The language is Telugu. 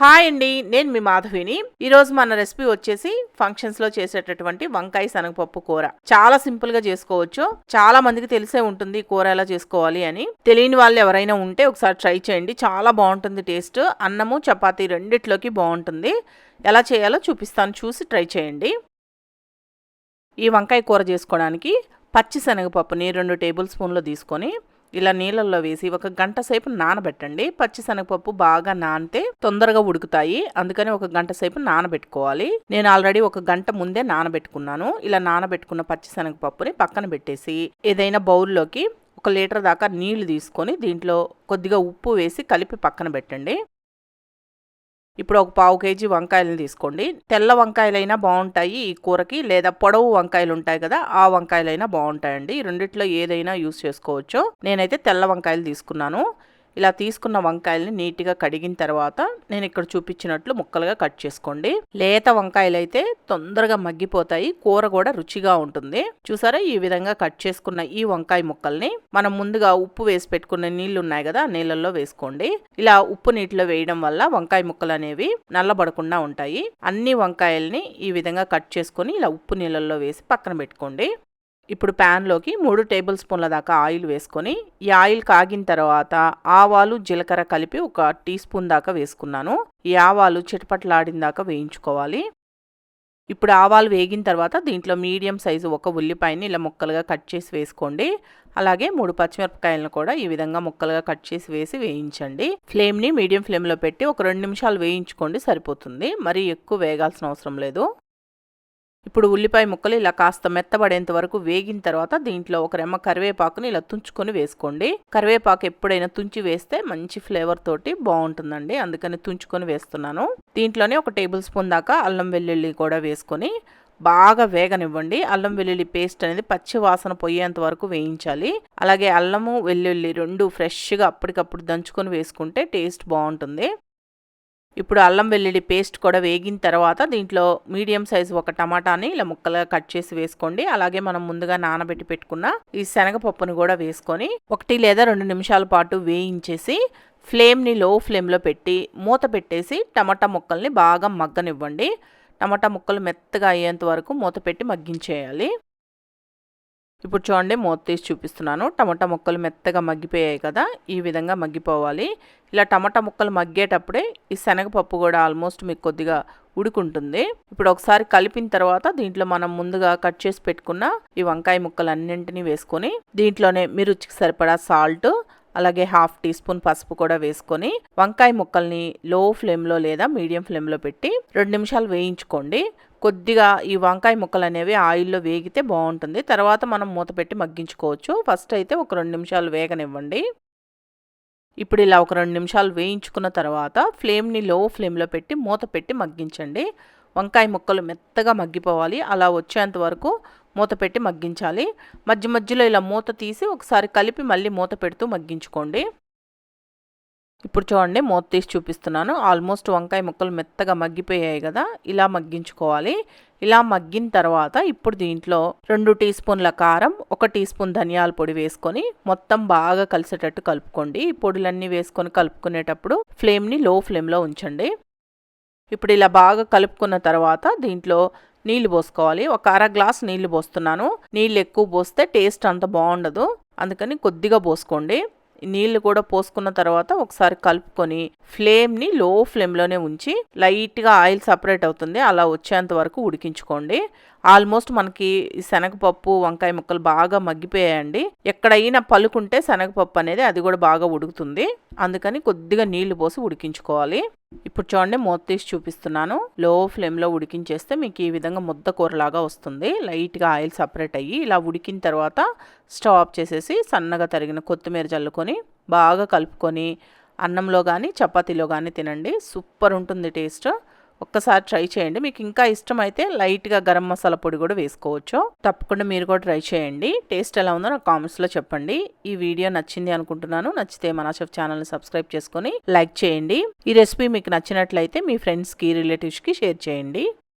హాయ్ అండి నేను మీ మాధవిని. ఈరోజు మన రెసిపీ వచ్చేసి ఫంక్షన్స్లో చేసేటటువంటి వంకాయ శనగపప్పు కూర. చాలా సింపుల్గా చేసుకోవచ్చు. చాలా మందికి తెలిసే ఉంటుంది ఈ కూర ఎలా చేసుకోవాలి అని. తెలియని వాళ్ళు ఎవరైనా ఉంటే ఒకసారి ట్రై చేయండి. చాలా బాగుంటుంది టేస్ట్. అన్నము చపాతీ రెండిట్లోకి బాగుంటుంది. ఎలా చేయాలో చూపిస్తాను. చూసి ట్రై చేయండి. ఈ వంకాయ కూర చేసుకోవడానికి పచ్చి శనగపప్పుని రెండు టేబుల్ స్పూన్లు తీసుకొని ఇలా నీళ్ళల్లో వేసి ఒక గంట సేపు నానబెట్టండి. పచ్చిశనగపప్పు బాగా నానితే తొందరగా ఉడుకుతాయి. అందుకని ఒక గంట సేపు నానబెట్టుకోవాలి. నేను ఆల్రెడీ ఒక గంట ముందే నానబెట్టుకున్నాను. ఇలా నానబెట్టుకున్న పచ్చిశనగపప్పుని పక్కన పెట్టేసి ఏదైనా బౌల్లోకి ఒక లీటర్ దాకా నీళ్ళు తీసుకొని దీంట్లో కొద్దిగా ఉప్పు వేసి కలిపి పక్కన పెట్టండి. ఇప్పుడు ఒక పావు కేజీ వంకాయలను తీసుకోండి. తెల్ల వంకాయలైనా బాగుంటాయి ఈ కూరకి లేదా పొడవు వంకాయలు ఉంటాయి కదా ఆ వంకాయలైనా బాగుంటాయండి. రెండిట్లో ఏదైనా యూస్ చేసుకోవచ్చు. నేనైతే తెల్ల వంకాయలు తీసుకున్నాను. ఇలా తీసుకున్న వంకాయల్ని నీట్గా కడిగిన తర్వాత నేను ఇక్కడ చూపించినట్లు ముక్కలుగా కట్ చేసుకోండి. లేత వంకాయలు అయితే తొందరగా మగ్గిపోతాయి కూర కూడా రుచిగా ఉంటుంది. చూసారా? ఈ విధంగా కట్ చేసుకున్న ఈ వంకాయ ముక్కల్ని మనం ముందుగా ఉప్పు వేసి పెట్టుకున్న నీళ్ళు ఉన్నాయి కదా నీళ్ళల్లో వేసుకోండి. ఇలా ఉప్పు నీటిలో వేయడం వల్ల వంకాయ ముక్కలు అనేవి నల్లబడకుండా ఉంటాయి. అన్ని వంకాయల్ని ఈ విధంగా కట్ చేసుకొని ఇలా ఉప్పు నీళ్ళల్లో వేసి పక్కన పెట్టుకోండి. ఇప్పుడు ప్యాన్లోకి మూడు టేబుల్ స్పూన్ల దాకా ఆయిల్ వేసుకొని ఈ ఆయిల్ కాగిన తర్వాత ఆవాలు జీలకర్ర కలిపి ఒక టీ స్పూన్ దాకా వేసుకున్నాను. ఈ ఆవాలు చిటపట్లాడిన దాకా వేయించుకోవాలి. ఇప్పుడు ఆవాలు వేగిన తర్వాత దీంట్లో మీడియం సైజు ఒక ఉల్లిపాయని ఇలా ముక్కలుగా కట్ చేసి వేసుకోండి. అలాగే మూడు పచ్చిమిరపకాయలను కూడా ఈ విధంగా ముక్కలుగా కట్ చేసి వేసి వేయించండి. ఫ్లేమ్ని మీడియం ఫ్లేమ్లో పెట్టి ఒక రెండు నిమిషాలు వేయించుకోండి సరిపోతుంది. మరీ ఎక్కువ వేగాల్సిన అవసరం లేదు. ఇప్పుడు ఉల్లిపాయ ముక్కలు ఇలా కాస్త మెత్తబడేంత వరకు వేగిన తర్వాత దీంట్లో ఒక రెమ్మ కరివేపాకుని ఇలా తుంచుకొని వేసుకోండి. కరివేపాకు ఎప్పుడైనా తుంచి వేస్తే మంచి ఫ్లేవర్ తోటి బాగుంటుందండి. అందుకని తుంచుకొని వేస్తున్నాను. దీంట్లోనే ఒక టేబుల్ స్పూన్ దాకా అల్లం వెల్లుల్లి కూడా వేసుకొని బాగా వేగనివ్వండి. అల్లం వెల్లుల్లి పేస్ట్ అనేది పచ్చి వాసన పోయేంత వరకు వేయించాలి. అలాగే అల్లము వెల్లుల్లి రెండు ఫ్రెష్గా అప్పటికప్పుడు దంచుకొని వేసుకుంటే టేస్ట్ బాగుంటుంది. ఇప్పుడు అల్లం వెల్లుల్లి పేస్ట్ కూడా వేగిన తర్వాత దీంట్లో మీడియం సైజు ఒక టమాటాని ఇలా ముక్కలుగా కట్ చేసి వేసుకోండి. అలాగే మనం ముందుగా నానబెట్టి పెట్టుకున్న ఈ శనగపప్పును కూడా వేసుకొని ఒకటి లేదా రెండు నిమిషాల పాటు వేయించేసి ఫ్లేమ్ని లో ఫ్లేమ్లో పెట్టి మూత పెట్టేసి టమాటా ముక్కల్ని బాగా మగ్గనివ్వండి. టమాటా ముక్కలు మెత్తగా అయ్యేంత వరకు మూత పెట్టి మగ్గించేయాలి. ఇప్పుడు చూడండి మూత తీసి చూపిస్తున్నాను. టమాటా ముక్కలు మెత్తగా మగ్గిపోయాయి కదా ఈ విధంగా మగ్గిపోవాలి. ఇలా టమాటా ముక్కలు మగ్గేటప్పుడే ఈ శనగపప్పు కూడా ఆల్మోస్ట్ మీకు కొద్దిగా ఉడుకుంటుంది. ఇప్పుడు ఒకసారి కలిపిన తర్వాత దీంట్లో మనం ముందుగా కట్ చేసి పెట్టుకున్న ఈ వంకాయ ముక్కలు అన్నింటినీ వేసుకొని దీంట్లోనే మీ రుచికి సరిపడా సాల్ట్ అలాగే హాఫ్ టీ స్పూన్ పసుపు కూడా వేసుకొని వంకాయ ముక్కల్ని లో ఫ్లేమ్లో లేదా మీడియం ఫ్లేమ్లో పెట్టి రెండు నిమిషాలు వేయించుకోండి. కొద్దిగా ఈ వంకాయ ముక్కలు అనేవి ఆయిల్లో వేగితే బాగుంటుంది. తర్వాత మనం మూత పెట్టి మగ్గించుకోవచ్చు. ఫస్ట్ అయితే ఒక రెండు నిమిషాలు వేగనివ్వండి. ఇప్పుడు ఇలా ఒక రెండు నిమిషాలు వేయించుకున్న తర్వాత ఫ్లేమ్ని లో ఫ్లేమ్లో పెట్టి మూత పెట్టి మగ్గించండి. వంకాయ ముక్కలు మెత్తగా మగ్గిపోవాలి. అలా వచ్చేంత వరకు మూత పెట్టి మగ్గించాలి. మధ్య మధ్యలో ఇలా మూత తీసి ఒకసారి కలిపి మళ్ళీ మూత పెడుతూ మగ్గించుకోండి. ఇప్పుడు చూడండి మూత తీసి చూపిస్తున్నాను. ఆల్మోస్ట్ వంకాయ ముక్కలు మెత్తగా మగ్గిపోయాయి కదా ఇలా మగ్గించుకోవాలి. ఇలా మగ్గిన తర్వాత ఇప్పుడు దీంట్లో రెండు టీ స్పూన్ల కారం ఒక టీ స్పూన్ ధనియాల పొడి వేసుకొని మొత్తం బాగా కలిసేటట్టు కలుపుకోండి. ఈ పొడులన్నీ వేసుకొని కలుపుకునేటప్పుడు ఫ్లేమ్ని లో ఫ్లేమ్లో ఉంచండి. ఇప్పుడు ఇలా బాగా కలుపుకున్న తర్వాత దీంట్లో నీళ్ళు పోసుకోవాలి. ఒక అర గ్లాస్ నీళ్ళు పోస్తున్నాను. నీళ్ళు ఎక్కువ పోస్తే టేస్ట్ అంత బాగుండదు. అందుకని కొద్దిగా పోసుకోండి. నీళ్ళు కూడా పోసుకున్న తర్వాత ఒకసారి కలుపుకొని ఫ్లేమ్ని లో ఫ్లేమ్లోనే ఉంచి లైట్గా ఆయిల్ సపరేట్ అవుతుంది. అలా వచ్చేంత వరకు ఉడికించుకోండి. ఆల్మోస్ట్ మనకి శనగపప్పు వంకాయ ముక్కలు బాగా మగ్గిపోయాయండి. ఎక్కడైనా పలుకుంటే శనగపప్పు అనేది అది కూడా బాగా ఉడుకుతుంది. అందుకని కొద్దిగా నీళ్ళు పోసి ఉడికించుకోవాలి. ఇప్పుడు చూడండి మూత తీసి చూపిస్తున్నాను. లో ఫ్లేమ్లో ఉడికించేస్తే మీకు ఈ విధంగా ముద్ద కూరలాగా వస్తుంది. లైట్గా ఆయిల్ సపరేట్ అయ్యి ఇలా ఉడికిన తర్వాత స్టవ్ ఆఫ్ చేసేసి సన్నగా తరిగిన కొత్తిమీర చల్లుకొని బాగా కలుపుకొని అన్నంలో కానీ చపాతీలో కానీ తినండి. సూపర్ ఉంటుంది టేస్ట్. ఒక్కసారి ట్రై చేయండి. మీకు ఇంకా ఇష్టమైతే లైట్గా గరం మసాలా పొడి కూడా వేసుకోవచ్చు. తప్పకుండా మీరు కూడా ట్రై చేయండి. టేస్ట్ ఎలా ఉందో నాకు కామెంట్స్లో చెప్పండి. ఈ వీడియో నచ్చింది అనుకుంటున్నాను. నచ్చితే మన చెఫ్ ఛానల్ని సబ్స్క్రైబ్ చేసుకొని లైక్ చేయండి. ఈ రెసిపీ మీకు నచ్చినట్లయితే మీ ఫ్రెండ్స్కి రిలేటివ్స్కి షేర్ చేయండి.